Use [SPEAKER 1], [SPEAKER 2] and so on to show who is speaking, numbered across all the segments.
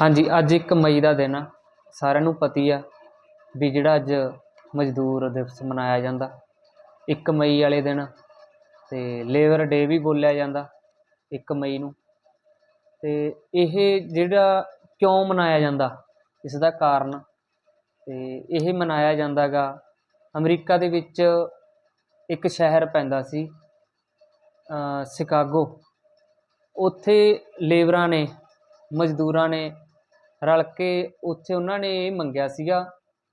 [SPEAKER 1] ਹਾਂਜੀ, ਅੱਜ 1 ਮਈ ਦਾ ਦਿਨ ਆ। ਸਾਰਿਆਂ ਨੂੰ ਪਤੀ ਆ ਵੀ ਜਿਹੜਾ ਅੱਜ ਮਜ਼ਦੂਰ ਦਿਵਸ ਮਨਾਇਆ ਜਾਂਦਾ। 1 ਮਈ ਵਾਲੇ ਦਿਨ ਤੇ ਲੇਬਰ ਡੇ ਵੀ ਬੋਲਿਆ ਜਾਂਦਾ 1 ਮਈ ਨੂੰ। ਤੇ ਇਹ ਜਿਹੜਾ ਕਿਉਂ ਮਨਾਇਆ ਜਾਂਦਾ, ਇਸ ਦਾ ਕਾਰਨ ਤੇ ਇਹ ਮਨਾਇਆ ਜਾਂਦਾ ਗਾ ਅਮਰੀਕਾ ਦੇ ਵਿੱਚ ਇੱਕ ਸ਼ਹਿਰ ਪੈਂਦਾ ਸੀ ਸ਼ਿਕਾਗੋ। ਉੱਥੇ ਲੇਬਰਾਂ ਨੇ, ਮਜ਼ਦੂਰਾਂ ਨੇ ਰਲ ਕੇ ਉੱਥੇ ਉਹਨਾਂ ਨੇ ਇਹ ਮੰਗਿਆ ਸੀਗਾ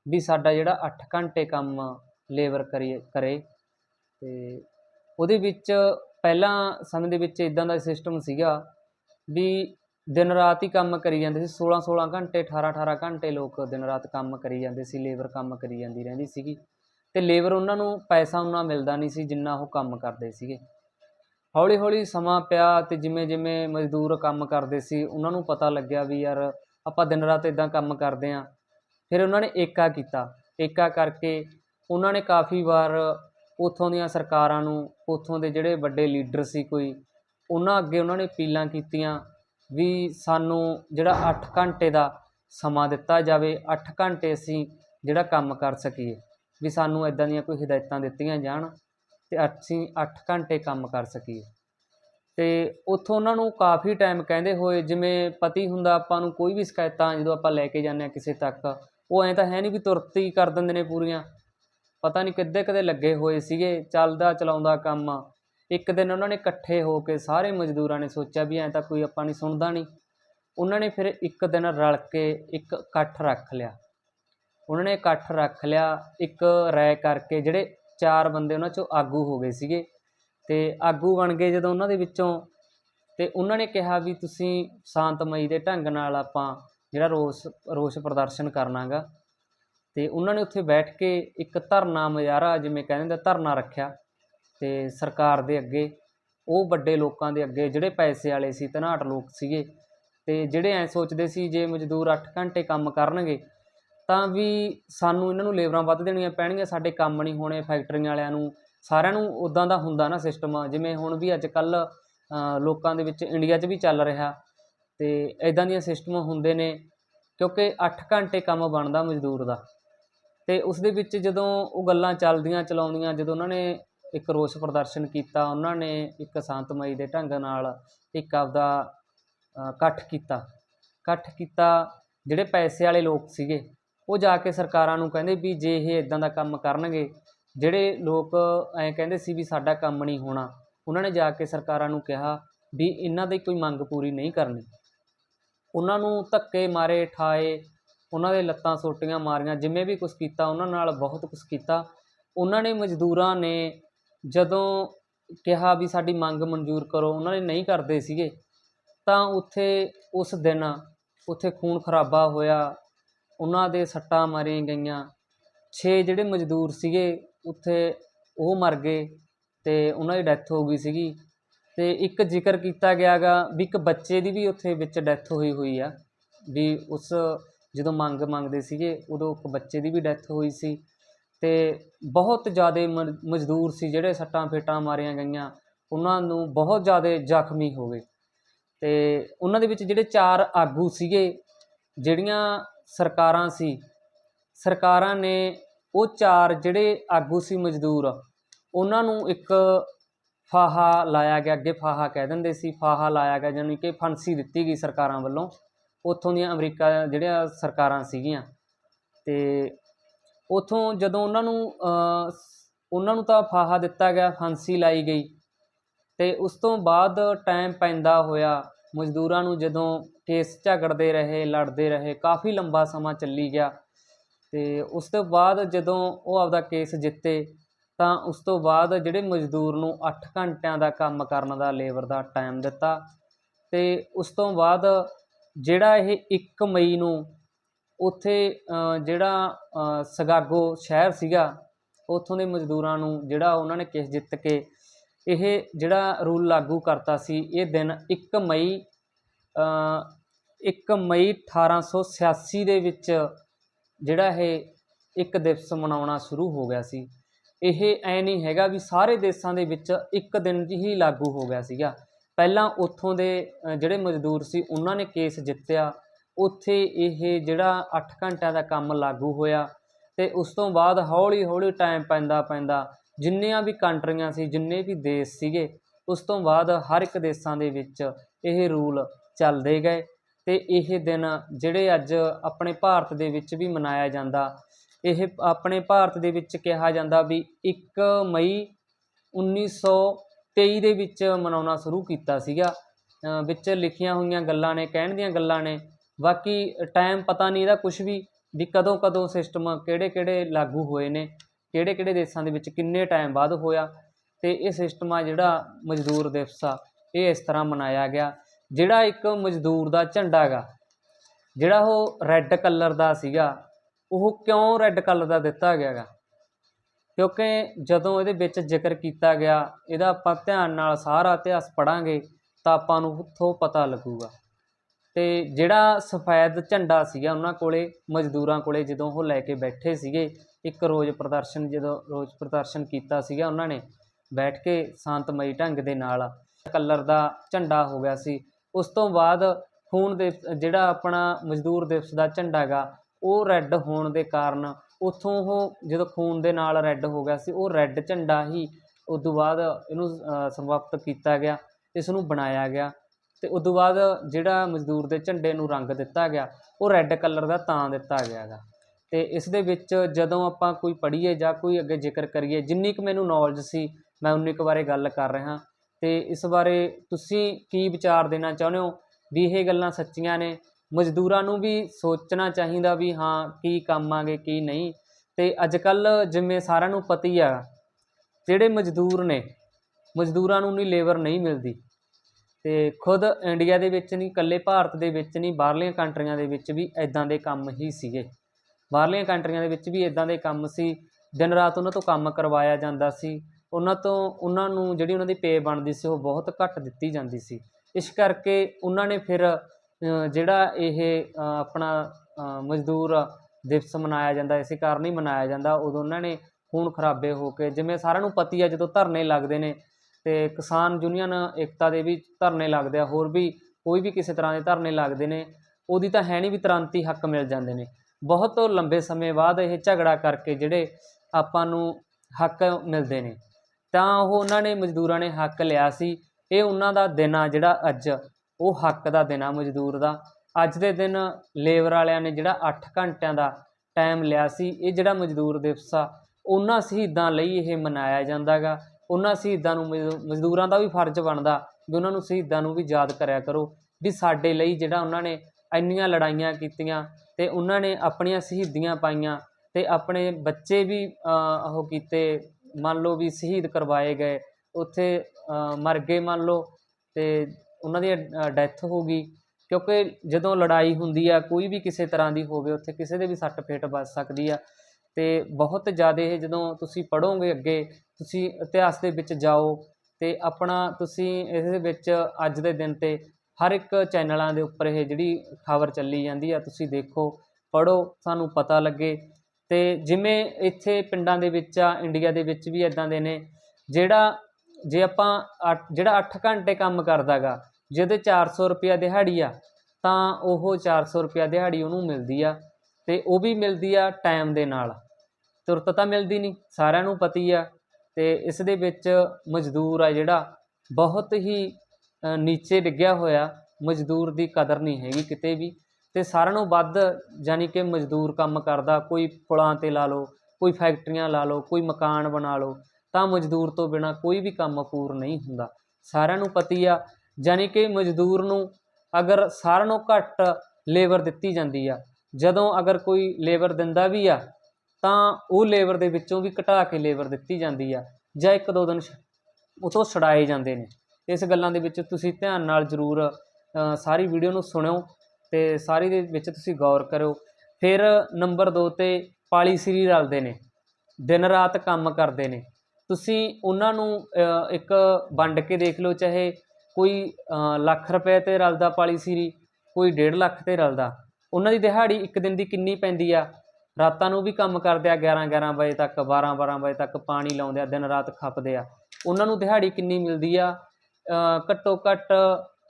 [SPEAKER 1] ਵੀ ਸਾਡਾ ਜਿਹੜਾ 8 ਘੰਟੇ ਕੰਮ ਲੇਬਰ ਕਰੀ, ਕਰੇ। ਤੇ ਉਹਦੇ ਵਿੱਚ ਪਹਿਲਾਂ ਸਮੇਂ ਦੇ ਵਿੱਚ ਇਦਾਂ ਦਾ ਸਿਸਟਮ ਸੀਗਾ ਵੀ ਦਿਨ ਰਾਤ ਹੀ ਕੰਮ ਕਰੀ ਜਾਂਦੇ ਸੀ। 16 16 ਘੰਟੇ 18 18 ਘੰਟੇ ਲੋਕ ਦਿਨ ਰਾਤ ਕੰਮ ਕਰੀ ਜਾਂਦੇ ਸੀ, ਲੇਬਰ ਕੰਮ ਕਰੀ ਜਾਂਦੀ ਰਹਿੰਦੀ ਸੀਗੀ। ਤੇ ਲੇਬਰ ਉਹਨਾਂ ਨੂੰ ਪੈਸਾ ਉਹਨਾਂ ਮਿਲਦਾ ਨਹੀਂ ਸੀ ਜਿੰਨਾ ਉਹ ਕੰਮ ਕਰਦੇ ਸੀਗੇ। ਹੌਲੀ ਹੌਲੀ ਸਮਾਂ ਪਿਆ ਤੇ ਜਿਵੇਂ ਜਿਵੇਂ ਮਜ਼ਦੂਰ ਕੰਮ ਕਰਦੇ ਸੀ, ਉਹਨਾਂ ਨੂੰ ਪਤਾ ਲੱਗਿਆ ਵੀ ਯਾਰ ਆਪਾਂ ਦਿਨ ਰਾਤ ਇਦਾਂ ਕੰਮ ਕਰਦੇ ਆਂ ਫਿਰ ਉਹਨਾਂ ਨੇ ਏਕਾ ਕੀਤਾ। ਏਕਾ ਕਰਕੇ ਉਹਨਾਂ ਨੇ ਕਾਫੀ ਵਾਰ ਉੱਥੋਂ ਦੀਆਂ ਸਰਕਾਰਾਂ ਨੂੰ, ਉੱਥੋਂ ਦੇ ਜਿਹੜੇ ਵੱਡੇ ਲੀਡਰ ਸੀ ਕੋਈ, ਉਹਨਾਂ ਅੱਗੇ ਉਹਨਾਂ ਨੇ ਅਪੀਲਾਂ ਕੀਤੀਆਂ ਵੀ ਸਾਨੂੰ ਜਿਹੜਾ 8 ਘੰਟੇ ਦਾ ਸਮਾਂ ਦਿੱਤਾ ਜਾਵੇ 8 ਘੰਟੇ ਅਸੀਂ ਜਿਹੜਾ ਕੰਮ ਕਰ ਸਕੀਏ, ਵੀ ਸਾਨੂੰ ਇਦਾਂ ਦੀਆਂ ਕੋਈ ਹਦਾਇਤਾਂ ਦਿੱਤੀਆਂ ਜਾਣ ਤੇ ਅਸੀਂ 8 ਘੰਟੇ ਕੰਮ ਕਰ ਸਕੀਏ। ਅਤੇ ਉੱਥੋਂ ਉਹਨਾਂ ਨੂੰ ਕਾਫੀ ਟਾਈਮ ਕਹਿੰਦੇ ਹੋਏ, ਜਿਵੇਂ ਪਤੀ ਹੁੰਦਾ ਆਪਾਂ ਨੂੰ ਕੋਈ ਵੀ ਸ਼ਿਕਾਇਤਾਂ, ਜਦੋਂ ਆਪਾਂ ਲੈ ਕੇ ਜਾਂਦੇ ਹਾਂ ਕਿਸੇ ਤੱਕ, ਉਹ ਐਂ ਤਾਂ ਹੈ ਨਹੀਂ ਵੀ ਤੁਰਤ ਹੀ ਕਰ ਦਿੰਦੇ ਨੇ ਪੂਰੀਆਂ। ਪਤਾ ਨਹੀਂ ਕਿੱਦੇ ਕਦੇ ਲੱਗੇ ਹੋਏ ਸੀਗੇ, ਚੱਲਦਾ ਚਲਾਉਂਦਾ ਕੰਮ। ਇੱਕ ਦਿਨ ਉਹਨਾਂ ਨੇ ਇਕੱਠੇ ਹੋ ਕੇ ਸਾਰੇ ਮਜ਼ਦੂਰਾਂ ਨੇ ਸੋਚਿਆ ਵੀ ਐਂ ਤਾਂ ਕੋਈ ਆਪਾਂ ਨਹੀਂ ਸੁਣਦਾ ਨਹੀਂ ਉਹਨਾਂ ਨੇ ਫਿਰ ਇੱਕ ਦਿਨ ਰਲ ਕੇ ਇੱਕ ਇਕੱਠ ਰੱਖ ਲਿਆ। ਉਹਨਾਂ ਨੇ ਇਕੱਠ ਰੱਖ ਲਿਆ, ਇੱਕ ਰਾਏ ਕਰਕੇ ਜਿਹੜੇ ਚਾਰ ਬੰਦੇ ਉਹਨਾਂ ਚੋਂ ਆਗੂ ਹੋ ਗਏ ਸੀਗੇ। ਅਤੇ ਆਗੂ ਬਣ ਗਏ ਜਦੋਂ ਉਹਨਾਂ ਦੇ ਵਿੱਚੋਂ ਤੇ ਉਹਨਾਂ ਨੇ ਕਿਹਾ ਵੀ ਤੁਸੀਂ ਸ਼ਾਂਤਮਈ ਦੇ ਢੰਗ ਨਾਲ ਆਪਾਂ ਜਿਹੜਾ ਰੋਸ ਰੋਸ ਪ੍ਰਦਰਸ਼ਨ ਕਰਨਾ ਗਾ ਅਤੇ ਉਹਨਾਂ ਨੇ ਉੱਥੇ ਬੈਠ ਕੇ ਇੱਕ ਧਰਨਾ ਮੁਜ਼ਾਹਰਾ ਜਿਵੇਂ ਕਹਿੰਦੇ ਨੇ ਧਰਨਾ ਰੱਖਿਆ ਅਤੇ ਸਰਕਾਰ ਦੇ ਅੱਗੇ, ਉਹ ਵੱਡੇ ਲੋਕਾਂ ਦੇ ਅੱਗੇ, ਜਿਹੜੇ ਪੈਸੇ ਵਾਲੇ ਸੀ ਧਨਾਟ ਲੋਕ ਸੀਗੇ ਅਤੇ ਜਿਹੜੇ ਐਂ ਸੋਚਦੇ ਸੀ ਜੇ ਮਜ਼ਦੂਰ 8 ਘੰਟੇ ਕੰਮ ਕਰਨਗੇ, ਤਾਂ ਵੀ ਸਾਨੂੰ ਇਹਨਾਂ ਨੂੰ ਲੇਬਰਾਂ ਵੱਧ ਦੇਣੀਆਂ ਪੈਣਗੀਆਂ, ਸਾਡੇ ਕੰਮ ਨਹੀਂ ਹੋਣੇ, ਫੈਕਟਰੀਆਂ ਵਾਲਿਆਂ ਨੂੰ ਸਾਰਿਆਂ ਨੂੰ ਉਦਾਂ ਦਾ ਹੁੰਦਾ ਨਾ ਸਿਸਟਮ ਜਿਵੇਂ ਹੁਣ ਵੀ ਅੱਜ ਕੱਲ ਲੋਕਾਂ ਦੇ ਵਿੱਚ ਇੰਡੀਆ 'ਚ ਵੀ ਚੱਲ ਰਿਹਾ। ਤੇ ਇਦਾਂ ਦੀਆਂ ਸਿਸਟਮ ਹੁੰਦੇ ਨੇ, ਕਿਉਂਕਿ 8 ਘੰਟੇ ਕੰਮ ਬਣਦਾ ਮਜ਼ਦੂਰ ਦਾ। ਤੇ ਉਸ ਦੇ ਵਿੱਚ ਜਦੋਂ ਉਹ ਗੱਲਾਂ ਚੱਲਦੀਆਂ, ਚਲਾਉਂਦੀਆਂ, ਜਦੋਂ ਉਹਨਾਂ ਨੇ ਇੱਕ ਰੋਸ ਪ੍ਰਦਰਸ਼ਨ ਕੀਤਾ, ਉਹਨਾਂ ਨੇ ਇੱਕ ਸ਼ਾਂਤਮਈ ਦੇ ਢੰਗ ਨਾਲ ਇੱਕ ਆਪਦਾ ਇਕੱਠ ਕੀਤਾ। ਇਕੱਠ ਕੀਤਾ, ਜਿਹੜੇ ਪੈਸੇ ਵਾਲੇ ਲੋਕ ਸੀਗੇ, ਉਹ ਜਾ ਕੇ ਸਰਕਾਰਾਂ ਨੂੰ ਕਹਿੰਦੇ ਵੀ ਜੇ ਇਹ ਇਦਾਂ ਦਾ ਕੰਮ ਕਰਨਗੇ ਜਿਹੜੇ ਲੋਕ ਐਂ ਕਹਿੰਦੇ ਸੀ ਵੀ ਸਾਡਾ ਕੰਮ ਨਹੀਂ ਹੋਣਾ, ਉਹਨਾਂ ਨੇ ਜਾ ਕੇ ਸਰਕਾਰਾਂ ਨੂੰ ਕਿਹਾ ਵੀ ਇਹਨਾਂ ਦੀ ਕੋਈ ਮੰਗ ਪੂਰੀ ਨਹੀਂ ਕਰਨੀ। ਉਹਨਾਂ ਨੂੰ ਧੱਕੇ ਮਾਰੇ, ਠਾਏ, ਉਹਨਾਂ ਦੇ ਲੱਤਾਂ ਸੋਟੀਆਂ ਮਾਰੀਆਂ, ਜਿਵੇਂ ਵੀ ਕੁਝ ਕੀਤਾ, ਉਹਨਾਂ ਨਾਲ ਬਹੁਤ ਕੁਝ ਕੀਤਾ। ਉਹਨਾਂ ਨੇ ਮਜ਼ਦੂਰਾਂ ਨੇ ਜਦੋਂ ਕਿਹਾ ਵੀ ਸਾਡੀ ਮੰਗ ਮਨਜ਼ੂਰ ਕਰੋ, ਉਹਨਾਂ ਨੇ ਨਹੀਂ ਕਰਦੇ ਸੀਗੇ। ਤਾਂ ਉੱਥੇ ਉਸ ਦਿਨ ਉੱਥੇ ਖੂਨ ਖਰਾਬਾ ਹੋਇਆ, ਉਹਨਾਂ ਦੇ ਸੱਟਾਂ ਮਾਰੀਆਂ ਗਈਆਂ। 6 ਜਿਹੜੇ ਮਜ਼ਦੂਰ ਸੀਗੇ ਉੱਥੇ ਉਹ ਮਰ ਗਏ ਅਤੇ ਉਹਨਾਂ ਦੀ ਡੈਥ ਹੋ ਗਈ ਸੀਗੀ ਅਤੇ ਇੱਕ ਜ਼ਿਕਰ ਕੀਤਾ ਗਿਆ ਗਾ ਵੀ ਇੱਕ ਬੱਚੇ ਦੀ ਵੀ ਉੱਥੇ ਵਿੱਚ ਡੈਥ ਹੋਈ ਹੋਈ ਆ, ਵੀ ਉਸ ਜਦੋਂ ਮੰਗ ਮੰਗਦੇ ਸੀਗੇ ਉਦੋਂ ਇੱਕ ਬੱਚੇ ਦੀ ਵੀ ਡੈਥ ਹੋਈ ਸੀ ਅਤੇ ਬਹੁਤ ਜ਼ਿਆਦਾ ਮਜ਼ਦੂਰ ਸੀ ਜਿਹੜੇ ਸੱਟਾਂ ਫੇਟਾਂ ਮਾਰੀਆਂ ਗਈਆਂ, ਉਹਨਾਂ ਨੂੰ ਬਹੁਤ ਜ਼ਿਆਦਾ ਜ਼ਖਮੀ ਹੋ ਗਏ ਅਤੇ ਉਹਨਾਂ ਦੇ ਵਿੱਚ ਜਿਹੜੇ ਚਾਰ ਆਗੂ ਸੀਗੇ, ਜਿਹੜੀਆਂ ਸਰਕਾਰਾਂ ਸੀ, ਸਰਕਾਰਾਂ ਨੇ ਉਹ ਚਾਰ ਜਿਹੜੇ ਆਗੂ ਸੀ ਮਜ਼ਦੂਰ, ਉਹਨਾਂ ਨੂੰ ਇੱਕ ਫਾਹਾ ਲਾਇਆ ਗਿਆ, ਅੱਗੇ ਫਾਹਾ ਕਹਿ ਦਿੰਦੇ ਸੀ। ਫਾਹਾ ਲਾਇਆ ਗਿਆ ਯਾਨੀ ਕਿ ਫਾਂਸੀ ਦਿੱਤੀ ਗਈ ਸਰਕਾਰਾਂ ਵੱਲੋਂ। ਉੱਥੋਂ ਦੀਆਂ ਅਮਰੀਕਾ ਜਿਹੜੀਆਂ ਸਰਕਾਰਾਂ ਸੀਗੀਆਂ। ਤੇ ਉੱਥੋਂ ਜਦੋਂ ਉਹਨਾਂ ਨੂੰ ਉਹਨਾਂ ਨੂੰ ਤਾਂ ਫਾਹਾ ਦਿੱਤਾ ਗਿਆ, ਫਾਂਸੀ ਲਾਈ ਗਈ। ਤੇ ਉਸ ਤੋਂ ਬਾਅਦ ਟਾਈਮ ਪੈਂਦਾ ਹੋਇਆ। ਮਜ਼ਦੂਰਾਂ ਨੂੰ ਜਦੋਂ ਕੇਸ ਝਗੜਦੇ ਰਹੇ, ਲੜਦੇ ਰਹੇ, ਕਾਫੀ ਲੰਬਾ ਸਮਾਂ ਚੱਲੀ ਗਿਆ। ਤੇ ਉਸ ਤੋਂ ਬਾਅਦ ਜਦੋਂ ਉਹ ਆਪਦਾ ਕੇਸ ਜਿੱਤੇ, ਤਾਂ ਉਸ ਤੋਂ ਬਾਅਦ ਜਿਹੜੇ ਮਜ਼ਦੂਰ ਨੂੰ ਅੱਠ ਘੰਟਿਆਂ ਦਾ ਕੰਮ ਕਰਨ ਦਾ ਲੇਬਰ ਦਾ ਟਾਈਮ ਦਿੱਤਾ ਅਤੇ ਉਸ ਤੋਂ ਬਾਅਦ ਜਿਹੜਾ ਇਹ ਇੱਕ ਮਈ ਨੂੰ ਉੱਥੇ ਜਿਹੜਾ ਸਗਾਗੋ ਸ਼ਹਿਰ ਸੀਗਾ, ਉੱਥੋਂ ਦੇ ਮਜ਼ਦੂਰਾਂ ਨੂੰ ਜਿਹੜਾ ਉਹਨਾਂ ਨੇ ਕੇਸ ਜਿੱਤ ਕੇ ਇਹ ਜਿਹੜਾ ਰੂਲ ਲਾਗੂ ਕਰਤਾ ਸੀ, ਇਹ ਦਿਨ 1 ਮਈ 1 ਮਈ 1886 ਦੇ ਵਿੱਚ ਜਿਹੜਾ ਇਹ ਇੱਕ ਦਿਵਸ ਮਨਾਉਣਾ ਸ਼ੁਰੂ ਹੋ ਗਿਆ ਸੀ, ਇਹ ਐ ਨਹੀਂ ਹੈਗਾ ਵੀ ਸਾਰੇ ਦੇਸ਼ਾਂ ਦੇ ਵਿੱਚ ਇੱਕ ਦਿਨ 'ਚ ਹੀ ਲਾਗੂ ਹੋ ਗਿਆ ਸੀਗਾ। ਪਹਿਲਾਂ ਉੱਥੋਂ ਦੇ ਜਿਹੜੇ ਮਜ਼ਦੂਰ ਸੀ, ਉਹਨਾਂ ਨੇ ਕੇਸ ਜਿੱਤਿਆ। ਉੱਥੇ ਇਹ ਜਿਹੜਾ 8 ਘੰਟਿਆਂ ਦਾ ਕੰਮ ਲਾਗੂ ਹੋਇਆ ਤੇ ਉਸ ਤੋਂ ਬਾਅਦ ਹੌਲੀ ਹੌਲੀ ਟਾਈਮ ਪੈਂਦਾ ਪੈਂਦਾ ਜਿੰਨੀਆਂ ਵੀ ਕੰਟਰੀਆਂ ਸੀ, ਜਿੰਨੇ ਵੀ ਦੇਸ਼ ਸੀਗੇ, ਉਸ ਤੋਂ ਬਾਅਦ ਹਰ ਇੱਕ ਦੇਸ਼ਾਂ ਦੇ ਵਿੱਚ ਇਹ ਰੂਲ ਚੱਲਦੇ ਗਏ। ਤੇ ਇਹ ਦਿਨ ਜਿਹੜੇ ਅੱਜ ਆਪਣੇ ਭਾਰਤ ਦੇ ਵਿੱਚ ਵੀ ਮਨਾਇਆ ਜਾਂਦਾ, ਇਹ ਆਪਣੇ ਭਾਰਤ ਦੇ ਵਿੱਚ ਕਿਹਾ ਜਾਂਦਾ ਵੀ ਇੱਕ ਮਈ 1923 ਦੇ ਵਿੱਚ ਮਨਾਉਣਾ ਸ਼ੁਰੂ ਕੀਤਾ ਸੀਗਾ। ਵਿੱਚ ਲਿਖੀਆਂ ਹੋਈਆਂ ਗੱਲਾਂ ਨੇ, ਕਹਿਣ ਦੀਆਂ ਗੱਲਾਂ ਨੇ, ਬਾਕੀ ਟਾਈਮ ਪਤਾ ਨਹੀਂ ਇਹਦਾ ਕੁਝ ਵੀ ਵੀ ਕਦੋਂ ਕਦੋਂ ਸਿਸਟਮ ਕਿਹੜੇ ਕਿਹੜੇ ਲਾਗੂ ਹੋਏ ਨੇ, ਕਿਹੜੇ ਕਿਹੜੇ ਦੇਸ਼ਾਂ ਦੇ ਵਿੱਚ ਕਿੰਨੇ ਟਾਈਮ ਬਾਅਦ ਹੋਇਆ, ਤੇ ਇਹ ਸਿਸਟਮ ਆ ਜਿਹੜਾ ਮਜ਼ਦੂਰ ਦਿਵਸ ਆ, ਇਹ ਇਸ ਤਰ੍ਹਾਂ ਮਨਾਇਆ ਗਿਆ। ਜਿਹੜਾ ਇੱਕ ਮਜ਼ਦੂਰ ਦਾ ਝੰਡਾ ਗਾ ਜਿਹੜਾ ਉਹ ਰੈੱਡ ਕਲਰ ਦਾ ਸੀਗਾ, ਉਹ ਕਿਉਂ ਰੈੱਡ ਕਲਰ ਦਾ ਦਿੱਤਾ ਗਿਆ ਗਾ ਕਿਉਂਕਿ ਜਦੋਂ ਇਹਦੇ ਵਿੱਚ ਜ਼ਿਕਰ ਕੀਤਾ ਗਿਆ, ਇਹਦਾ ਆਪਾਂ ਧਿਆਨ ਨਾਲ ਸਾਰਾ ਇਤਿਹਾਸ ਪੜਾਂਗੇ ਤਾਂ ਆਪਾਂ ਨੂੰ ਉੱਥੋਂ ਪਤਾ ਲੱਗੂਗਾ। ਤੇ ਜਿਹੜਾ ਸਫੈਦ ਝੰਡਾ ਸੀਗਾ ਉਹਨਾਂ ਕੋਲੇ, ਮਜ਼ਦੂਰਾਂ ਕੋਲੇ ਜਦੋਂ ਉਹ ਲੈ ਕੇ ਬੈਠੇ ਸੀਗੇ, ਇੱਕ ਰੋਜ਼ ਪ੍ਰਦਰਸ਼ਨ, ਜਦੋਂ ਰੋਜ਼ ਪ੍ਰਦਰਸ਼ਨ ਕੀਤਾ ਸੀਗਾ ਉਹਨਾਂ ਨੇ, ਬੈਠ ਕੇ ਸ਼ਾਂਤਮਈ ਢੰਗ ਦੇ ਨਾਲ ਕਲਰ ਦਾ ਝੰਡਾ ਹੋ ਗਿਆ ਸੀ। ਉਸ ਤੋਂ ਬਾਅਦ ਖੂਨ ਦੇ, ਜਿਹੜਾ ਆਪਣਾ ਮਜ਼ਦੂਰ ਦਿਵਸ ਦਾ ਝੰਡਾ ਗਾ ਉਹ ਰੈੱਡ ਹੋਣ ਦੇ ਕਾਰਨ ਉੱਥੋਂ ਉਹ ਜਦੋਂ ਖੂਨ ਦੇ ਨਾਲ ਰੈੱਡ ਹੋ ਗਿਆ ਸੀ, ਉਹ ਰੈੱਡ ਝੰਡਾ ਹੀ ਉਸ ਤੋਂ ਬਾਅਦ ਇਹਨੂੰ ਸਮਾਪਤ ਕੀਤਾ ਗਿਆ ਇਸ ਨੂੰ ਬਣਾਇਆ ਗਿਆ ਅਤੇ ਉਸ ਤੋਂ ਬਾਅਦ ਜਿਹੜਾ ਮਜ਼ਦੂਰ ਦੇ ਝੰਡੇ ਨੂੰ ਰੰਗ ਦਿੱਤਾ ਗਿਆ, ਉਹ ਰੈੱਡ ਕਲਰ ਦਾ ਤਾਂ ਦਿੱਤਾ ਗਿਆ ਗਾ ਅਤੇ ਇਸ ਦੇ ਵਿੱਚ ਜਦੋਂ ਆਪਾਂ ਕੋਈ ਪੜ੍ਹੀਏ ਜਾਂ ਕੋਈ ਅੱਗੇ ਜ਼ਿਕਰ ਕਰੀਏ, ਜਿੰਨੀ ਕੁ ਮੈਨੂੰ ਨੌਲੇਜ ਸੀ, ਮੈਂ ਉਨੀ ਕੁ ਬਾਰੇ ਗੱਲ ਕਰ ਰਿਹਾ। ਤੇ ਇਸ ਬਾਰੇ ਤੁਸੀਂ ਕੀ ਵਿਚਾਰ ਦੇਣਾ ਚਾਹੁੰਦੇ ਹੋ? ਵੀ ਇਹ ਗੱਲਾਂ ਸੱਚੀਆਂ ਨੇ? ਮਜ਼ਦੂਰਾਂ ਨੂੰ ਵੀ ਸੋਚਣਾ ਚਾਹੀਦਾ ਵੀ ਹਾਂ, ਕੀ ਕੰਮ ਆਗੇ ਕੀ ਨਹੀਂ। ਤੇ ਅੱਜ ਕੱਲ ਜਿਵੇਂ ਸਾਰਿਆਂ ਨੂੰ ਪਤਾ ਹੀ ਆ, ਜਿਹੜੇ ਮਜ਼ਦੂਰ ਨੇ, ਮਜ਼ਦੂਰਾਂ ਨੂੰ ਨਹੀਂ ਲੇਬਰ ਨਹੀਂ ਮਿਲਦੀ। ਤੇ ਖੁਦ ਇੰਡੀਆ ਦੇ ਵਿੱਚ ਨਹੀਂ, ਇਕੱਲੇ ਭਾਰਤ ਦੇ ਵਿੱਚ ਨਹੀਂ, ਬਾਹਰਲੀਆਂ ਕੰਟਰੀਆਂ ਦੇ ਵਿੱਚ ਵੀ ਇਦਾਂ ਦੇ ਕੰਮ ਹੀ ਸੀਗੇ। ਬਾਹਰਲੀਆਂ ਕੰਟਰੀਆਂ ਦੇ ਵਿੱਚ ਵੀ ਇਦਾਂ ਦੇ ਕੰਮ ਸੀ। ਦਿਨ ਰਾਤ ਉਹਨਾਂ ਤੋਂ ਕੰਮ ਕਰਵਾਇਆ ਜਾਂਦਾ ਸੀ। ਉਹਨਾਂ ਤੋਂ ਉਹਨਾਂ ਨੂੰ ਜਿਹੜੀ ਉਹਨਾਂ ਦੀ ਪੇ ਬਣਦੀ ਸੀ, ਉਹ ਬਹੁਤ ਘੱਟ ਦਿੱਤੀ ਜਾਂਦੀ ਸੀ। ਇਸ ਕਰਕੇ ਉਹਨਾਂ ਨੇ ਫਿਰ ਜਿਹੜਾ ਇਹ ਆਪਣਾ ਮਜ਼ਦੂਰ ਦਿਵਸ ਮਨਾਇਆ ਜਾਂਦਾ, ਇਸੇ ਕਾਰਨ ਹੀ ਮਨਾਇਆ ਜਾਂਦਾ, ਉਦੋਂ ਉਹਨਾਂ ਨੇ ਖੂਨ ਖਰਾਬੇ ਹੋ ਕੇ, ਜਿਵੇਂ ਸਾਰਿਆਂ ਨੂੰ ਪਤੀ ਆ, ਜਦੋਂ ਧਰਨੇ ਲੱਗਦੇ ਨੇ, ਤੇ ਕਿਸਾਨ ਯੂਨੀਅਨ ਏਕਤਾ ਦੇ ਵੀ ਧਰਨੇ ਲੱਗਦੇ ਆ, ਹੋਰ ਵੀ ਕੋਈ ਵੀ ਕਿਸੇ ਤਰ੍ਹਾਂ ਦੇ ਧਰਨੇ ਲੱਗਦੇ ਨੇ, ਉਹਦੀ ਤਾਂ ਹੈ ਨਹੀਂ ਵੀ ਤੁਰੰਤ ਹੀ ਹੱਕ ਮਿਲ ਜਾਂਦੇ ਨੇ। ਬਹੁਤ ਲੰਬੇ ਸਮੇਂ ਬਾਅਦ ਇਹ ਝਗੜਾ ਕਰਕੇ ਜਿਹੜੇ ਆਪਾਂ ਨੂੰ ਹੱਕ ਮਿਲਦੇ ਨੇ। ਤਾਂ ਉਹ ਉਹਨਾਂ ਨੇ ਮਜ਼ਦੂਰਾਂ ਨੇ ਹੱਕ ਲਿਆ ਸੀ। ਇਹ ਉਹਨਾਂ ਦਾ ਦਿਨ ਆ ਜਿਹੜਾ ਅੱਜ। ਉਹ ਹੱਕ ਦਾ ਦਿਨ ਆ, ਮਜ਼ਦੂਰ ਦਾ। ਅੱਜ ਦੇ ਦਿਨ ਲੇਬਰ ਵਾਲਿਆਂ ਨੇ ਜਿਹੜਾ 8 ਘੰਟਿਆਂ ਦਾ ਟਾਈਮ ਲਿਆ ਸੀ, ਇਹ ਜਿਹੜਾ ਮਜ਼ਦੂਰ ਦਿਵਸ ਆ, ਉਹਨਾਂ ਸ਼ਹੀਦਾਂ ਲਈ ਇਹ ਮਨਾਇਆ ਜਾਂਦਾਗਾ। ਉਹਨਾਂ ਸ਼ਹੀਦਾਂ ਨੂੰ ਮਜ਼ਦੂ- ਮਜ਼ਦੂਰਾਂ ਦਾ ਵੀ ਫਰਜ਼ ਬਣਦਾ ਵੀ ਉਹਨਾਂ ਨੂੰ ਸ਼ਹੀਦਾਂ ਨੂੰ ਵੀ ਯਾਦ ਕਰਿਆ ਕਰੋ ਵੀ ਸਾਡੇ ਲਈ ਜਿਹੜਾ ਉਹਨਾਂ ਨੇ ਇੰਨੀਆਂ ਲੜਾਈਆਂ ਕੀਤੀਆਂ ਤੇ ਉਹਨਾਂ ਨੇ ਆਪਣੀਆਂ ਸ਼ਹੀਦੀਆਂ ਪਾਈਆਂ ਤੇ ਆਪਣੇ ਬੱਚੇ ਵੀ ਉਹ ਕੀਤੇ ਮੰਨ ਲਓ ਵੀ ਸ਼ਹੀਦ ਕਰਵਾਏ ਗਏ, ਉੱਥੇ ਮਰ ਗਏ ਮੰਨ ਲਓ ਅਤੇ ਉਹਨਾਂ ਦੀ ਡੈਥ ਹੋ ਗਈ। ਕਿਉਂਕਿ ਜਦੋਂ ਲੜਾਈ ਹੁੰਦੀ ਆ, ਕੋਈ ਵੀ ਕਿਸੇ ਤਰ੍ਹਾਂ ਦੀ ਹੋਵੇ, ਉੱਥੇ ਕਿਸੇ ਦੇ ਵੀ ਸੱਟ ਫੇਟ ਵੱਜ ਸਕਦੀ ਆ। ਅਤੇ ਬਹੁਤ ਜ਼ਿਆਦਾ ਇਹ ਜਦੋਂ ਤੁਸੀਂ ਪੜ੍ਹੋਗੇ ਅੱਗੇ, ਤੁਸੀਂ ਇਤਿਹਾਸ ਦੇ ਵਿੱਚ ਜਾਓ ਅਤੇ ਆਪਣਾ ਤੁਸੀਂ ਇਹਦੇ ਵਿੱਚ ਅੱਜ ਦੇ ਦਿਨ ਤੇ ਹਰ ਇੱਕ ਚੈਨਲਾਂ ਦੇ ਉੱਪਰ ਇਹ ਜਿਹੜੀ ਖਬਰ ਚੱਲੀ ਜਾਂਦੀ ਆ, ਤੁਸੀਂ ਦੇਖੋ, ਪੜ੍ਹੋ, ਸਾਨੂੰ ਪਤਾ ਲੱਗੇ। ਤੇ ਜਿਵੇਂ ਇੱਥੇ ਪਿੰਡਾਂ ਦੇ ਵਿੱਚ ਆ ਇੰਡੀਆ ਦੇ ਵਿੱਚ ਵੀ ਇਦਾਂ ਦੇ ਨੇ, ਜਿਹੜਾ ਜੇ ਆਪਾਂ ਅੱਠ- ਜਿਹੜਾ 8 ਘੰਟੇ ਕੰਮ ਕਰਦਾਗਾ, ਜਿਹਦੇ 400 ਰੁਪਿਆ ਦਿਹਾੜੀ ਆ, ਤਾਂ ਉਹ 400 ਰੁਪਿਆ ਦਿਹਾੜੀ ਉਹਨੂੰ ਮਿਲਦੀ ਆ ਤੇ ਉਹ ਵੀ ਮਿਲਦੀ ਆ ਟਾਈਮ ਦੇ ਨਾਲ। ਤੁਰਤ ਤਾਂ ਮਿਲਦੀ ਨਹੀਂ, ਸਾਰਿਆਂ ਨੂੰ ਪਤੀ ਆ ਤੇ ਇਸ ਦੇ ਵਿੱਚ ਮਜ਼ਦੂਰ ਆ ਜਿਹੜਾ ਬਹੁਤ ਹੀ ਨੀਚੇ ਡਿੱਗਿਆ ਹੋਇਆ, ਮਜ਼ਦੂਰ ਦੀ ਕਦਰ ਨਹੀਂ ਹੈਗੀ ਕਿਤੇ ਵੀ। ਤੇ ਸਾਰਿਆਂ ਨੂੰ ਵੱਧ ਯਾਨੀ ਕਿ ਮਜ਼ਦੂਰ ਕੰਮ ਕਰਦਾ, ਕੋਈ ਪੁਲਾਂ ਤੇ ਲਾ ਲਓ, ਕੋਈ ਫੈਕਟਰੀਆਂ ਲਾ ਲਓ, ਕੋਈ ਮਕਾਨ ਬਣਾ ਲਓ, ਤਾਂ ਮਜ਼ਦੂਰ ਤੋਂ ਬਿਨਾਂ ਕੋਈ ਵੀ ਕੰਮ ਪੂਰ ਨਹੀਂ ਹੁੰਦਾ। ਸਾਰਿਆਂ ਨੂੰ ਪਤੀ ਆ ਯਾਨੀ ਕਿ ਮਜ਼ਦੂਰ ਨੂੰ ਅਗਰ ਸਾਰਿਆਂ ਨੂੰ ਘੱਟ ਲੇਬਰ ਦਿੱਤੀ ਜਾਂਦੀ ਆ, ਜਦੋਂ ਅਗਰ ਕੋਈ ਲੇਬਰ ਦਿੰਦਾ ਵੀ ਆ, ਤਾਂ ਉਹ ਲੇਬਰ ਦੇ ਵਿੱਚੋਂ ਵੀ ਘਟਾ ਕੇ ਲੇਬਰ ਦਿੱਤੀ ਜਾਂਦੀ ਆ, ਜਾਂ ਇੱਕ ਦੋ ਦਿਨ ਉਹ ਤੋਂ ਛੁਡਾਏ ਜਾਂਦੇ ਨੇ। ਇਸ ਗੱਲਾਂ ਦੇ ਵਿੱਚ ਤੁਸੀਂ ਧਿਆਨ ਨਾਲ ਜ਼ਰੂਰ ਸਾਰੀ ਵੀਡੀਓ ਨੂੰ ਸੁਣਿਓ। ਤੇ ਸਾਰੀ ਦੇ ਵਿੱਚ ਤੁਸੀਂ ਗੌਰ ਕਰਿਓ। ਫਿਰ ਨੰਬਰ 2 ਤੇ ਪਾਲੀ ਸਰੀ ਰਲਦੇ ਨੇ। ਦਿਨ ਰਾਤ ਕੰਮ ਕਰਦੇ ਨੇ। ਤੁਸੀਂ ਉਹਨਾਂ ਨੂੰ ਇੱਕ ਵੰਡ ਕੇ ਦੇਖ ਲਓ, ਚਾਹੇ ਕੋਈ ਲੱਖ ਰੁਪਏ ਤੇ ਰਲਦਾ ਪਾਲੀ ਸਰੀ, ਕੋਈ 1.5 ਲੱਖ ਤੇ ਰਲਦਾ। ਉਹਨਾਂ ਦੀ ਦਿਹਾੜੀ ਇੱਕ ਦਿਨ ਦੀ ਕਿੰਨੀ ਪੈਂਦੀ ਆ? ਰਾਤਾਂ ਨੂੰ ਵੀ ਕੰਮ ਕਰਦੇ ਆ 11 11 ਵਜੇ ਤੱਕ 12 12 ਵਜੇ ਤੱਕ ਪਾਣੀ ਲਾਉਂਦੇ ਆ, ਦਿਨ ਰਾਤ ਖੱਪਦੇ ਆ। ਉਹਨਾਂ ਨੂੰ ਦਿਹਾੜੀ ਕਿੰਨੀ ਮਿਲਦੀ ਆ? ਘੱਟੋ ਘੱਟ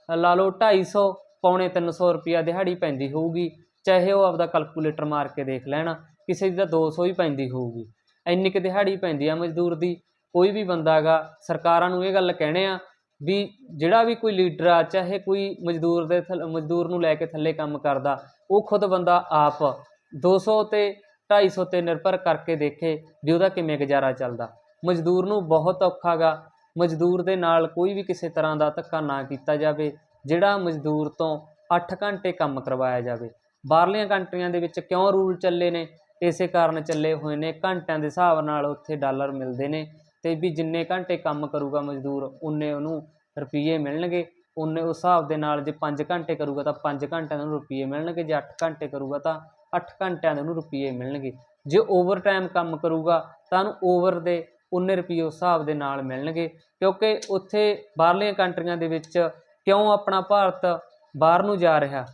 [SPEAKER 1] ਲਾ ਲਓ 250 ਪੌਣੇ 300 ਰੁਪਿਆ ਦਿਹਾੜੀ ਪੈਂਦੀ ਹੋਊਗੀ, ਚਾਹੇ ਉਹ ਆਪਦਾ ਕੈਲਕੂਲੇਟਰ ਮਾਰ ਕੇ ਦੇਖ ਲੈਣ, ਕਿਸੇ ਦੀ ਤਾਂ 200 ਹੀ ਪੈਂਦੀ ਹੋਊਗੀ। ਇੰਨੀ ਕੁ ਦਿਹਾੜੀ ਪੈਂਦੀ ਆ ਮਜ਼ਦੂਰ ਦੀ, ਕੋਈ ਵੀ ਬੰਦਾ ਹੈਗਾ, ਸਰਕਾਰਾਂ ਨੂੰ ਇਹ ਗੱਲ ਕਹਿਣੇ ਆ ਵੀ ਜਿਹੜਾ ਵੀ ਕੋਈ ਲੀਡਰ ਆ, ਚਾਹੇ ਕੋਈ ਮਜ਼ਦੂਰ ਦੇ ਥੱਲ- ਮਜ਼ਦੂਰ ਨੂੰ ਲੈ ਕੇ ਥੱਲੇ ਕੰਮ ਕਰਦਾ, ਉਹ ਖੁਦ ਬੰਦਾ ਆਪ 200 ਤੇ 250 ਤੇ ਨਿਰਭਰ ਕਰਕੇ ਦੇਖੇ ਵੀ ਉਹਦਾ ਕਿਵੇਂ ਗੁਜ਼ਾਰਾ ਚੱਲਦਾ। ਮਜ਼ਦੂਰ ਨੂੰ ਬਹੁਤ ਔਖਾ ਗਾ, ਮਜ਼ਦੂਰ ਦੇ ਨਾਲ ਕੋਈ ਵੀ ਕਿਸੇ ਤਰ੍ਹਾਂ ਦਾ ਧੱਕਾ ਨਾ ਕੀਤਾ ਜਾਵੇ ਜਿਹੜਾ ਮਜ਼ਦੂਰ ਤੋਂ ਅੱਠ ਘੰਟੇ ਕੰਮ ਕਰਵਾਇਆ ਜਾਵੇ। ਬਾਹਰਲੀਆਂ ਕੰਟਰੀਆਂ ਦੇ ਵਿੱਚ ਕਿਉਂ ਰੂਲ ਚੱਲੇ ਨੇ? ਇਸੇ ਕਾਰਨ ਚੱਲੇ ਹੋਏ ਨੇ। ਘੰਟਿਆਂ ਦੇ ਹਿਸਾਬ ਨਾਲ ਉੱਥੇ ਡਾਲਰ ਮਿਲਦੇ ਨੇ ਤੇ ਵੀ ਜਿੰਨੇ ਘੰਟੇ ਕੰਮ ਕਰੂਗਾ ਮਜ਼ਦੂਰ, ਉਨੇ ਉਹਨੂੰ ਰੁਪਈਏ ਮਿਲਣਗੇ। ਉਨੇ ਉਸ ਹਿਸਾਬ ਦੇ ਨਾਲ ਜੇ 5 ਘੰਟੇ ਕਰੂਗਾ ਤਾਂ 5 ਘੰਟਿਆਂ ਦੇ ਉਹਨੂੰ ਰੁਪਈਏ ਮਿਲਣਗੇ। ਜੇ 8 ਘੰਟੇ ਕਰੂਗਾ ਤਾਂ 8 ਘੰਟਿਆਂ ਦੇ ਉਹਨੂੰ ਰੁਪਈਏ ਮਿਲਣਗੇ। ਜੇ ਓਵਰ ਟਾਈਮ ਕੰਮ ਕਰੂਗਾ ਤਾਂ ਉਹਨੂੰ ਓਵਰ ਦੇ ਉਨੇ ਰੁਪਈਏ ਉਸ ਹਿਸਾਬ ਦੇ ਨਾਲ ਮਿਲਣਗੇ। ਕਿਉਂਕਿ ਉੱਥੇ ਬਾਹਰਲੀਆਂ ਕੰਟਰੀਆਂ ਦੇ ਵਿੱਚ ਕਿਉਂ ਆਪਣਾ ਭਾਰਤ ਬਾਹਰ ਨੂੰ ਜਾ ਰਿਹਾ?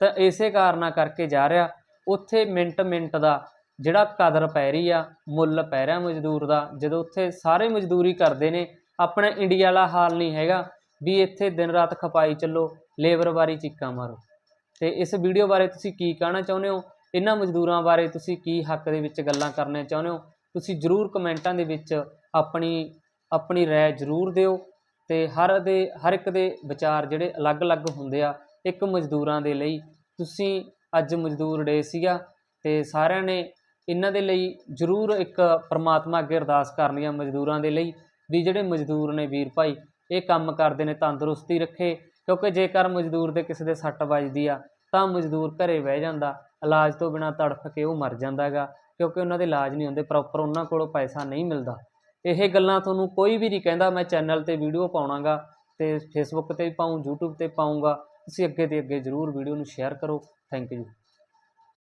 [SPEAKER 1] ਤਾਂ ਇਸੇ ਕਾਰਨਾਂ ਕਰਕੇ ਜਾ ਰਿਹਾ। ਉੱਥੇ ਮਿੰਟ ਮਿੰਟ ਦਾ ਜਿਹੜਾ ਕਦਰ ਪੈ ਰਹੀ ਆ, ਮੁੱਲ ਪੈ ਰਿਹਾ ਮਜ਼ਦੂਰ ਦਾ, ਜਦੋਂ ਉੱਥੇ ਸਾਰੇ ਮਜ਼ਦੂਰੀ ਕਰਦੇ ਨੇ, ਆਪਣਾ ਇੰਡੀਆ ਵਾਲਾ ਹਾਲ ਨਹੀਂ ਹੈਗਾ ਵੀ ਇੱਥੇ ਦਿਨ ਰਾਤ ਖਪਾਈ ਚੱਲੋ, ਲੇਬਰ ਬਾਰੇ ਚੀਕਾਂ ਮਾਰੋ। ਤੇ ਇਸ ਵੀਡੀਓ ਬਾਰੇ ਤੁਸੀਂ ਕੀ ਕਹਿਣਾ ਚਾਹੁੰਦੇ ਹੋ? ਇਹਨਾਂ ਮਜ਼ਦੂਰਾਂ ਬਾਰੇ ਤੁਸੀਂ ਕੀ ਹੱਕ ਦੇ ਵਿੱਚ ਗੱਲਾਂ ਕਰਨੀਆਂ ਚਾਹੁੰਦੇ ਹੋ? ਤੁਸੀਂ ਜਰੂਰ ਕਮੈਂਟਾਂ ਦੇ ਵਿੱਚ ਆਪਣੀ ਆਪਣੀ ਰਾਏ ਜਰੂਰ ਦਿਓ। ਤੇ ਹਰ ਦੇ, ਹਰ ਇੱਕ ਦੇ ਵਿਚਾਰ ਜਿਹੜੇ ਅਲੱਗ-ਅਲੱਗ ਹੁੰਦੇ ਆ, ਇੱਕ ਮਜ਼ਦੂਰਾਂ ਦੇ ਲਈ। ਤੁਸੀਂ ਅੱਜ ਮਜ਼ਦੂਰ ਡੇ ਸੀਗਾ ਤੇ ਸਾਰਿਆਂ ਨੇ ਇਹਨਾਂ ਦੇ ਲਈ ਜਰੂਰ ਇੱਕ ਪ੍ਰਮਾਤਮਾ ਅੱਗੇ ਅਰਦਾਸ ਕਰਨੀ ਆ ਮਜ਼ਦੂਰਾਂ ਦੇ ਲਈ ਵੀ ਜਿਹੜੇ ਮਜ਼ਦੂਰ ਨੇ ਵੀਰ ਭਾਈ, ਇਹ ਕੰਮ ਕਰਦੇ ਨੇ, ਤੰਦਰੁਸਤੀ ਰੱਖੇ। ਕਿਉਂਕਿ ਜੇਕਰ ਮਜ਼ਦੂਰ ਦੇ ਕਿਸੇ ਦੇ ਸੱਟ ਵੱਜਦੀ ਆ, ਤਾਂ ਮਜ਼ਦੂਰ ਘਰੇ ਬਹਿ ਜਾਂਦਾ। ਇਲਾਜ ਤੋਂ ਬਿਨਾ ਤੜਫ ਕੇ ਉਹ ਮਰ ਜਾਂਦਾ ਹੈਗਾ ਕਿਉਂਕਿ ਉਹਨਾਂ ਦੇ ਇਲਾਜ ਨਹੀਂ ਹੁੰਦੇ, ਪ੍ਰੋਪਰ ਉਹਨਾਂ ਕੋਲੋਂ ਪੈਸਾ ਨਹੀਂ ਮਿਲਦਾ। ਇਹ ਗੱਲਾਂ ਤੁਹਾਨੂੰ ਕੋਈ ਵੀ ਨਹੀਂ ਕਹਿੰਦਾ, ਮੈਂ ਚੈਨਲ ਤੇ ਵੀਡੀਓ ਪਾਉਣਾਗਾ ਤੇ ਫੇਸਬੁੱਕ ਤੇ ਵੀ ਪਾਉਂ YouTube ਤੇ ਪਾਉਂਗਾ ਤੁਸੀਂ ਅੱਗੇ ਤੇ ਅੱਗੇ ਜਰੂਰ ਵੀਡੀਓ ਨੂੰ ਸ਼ੇਅਰ ਕਰੋ। Thank you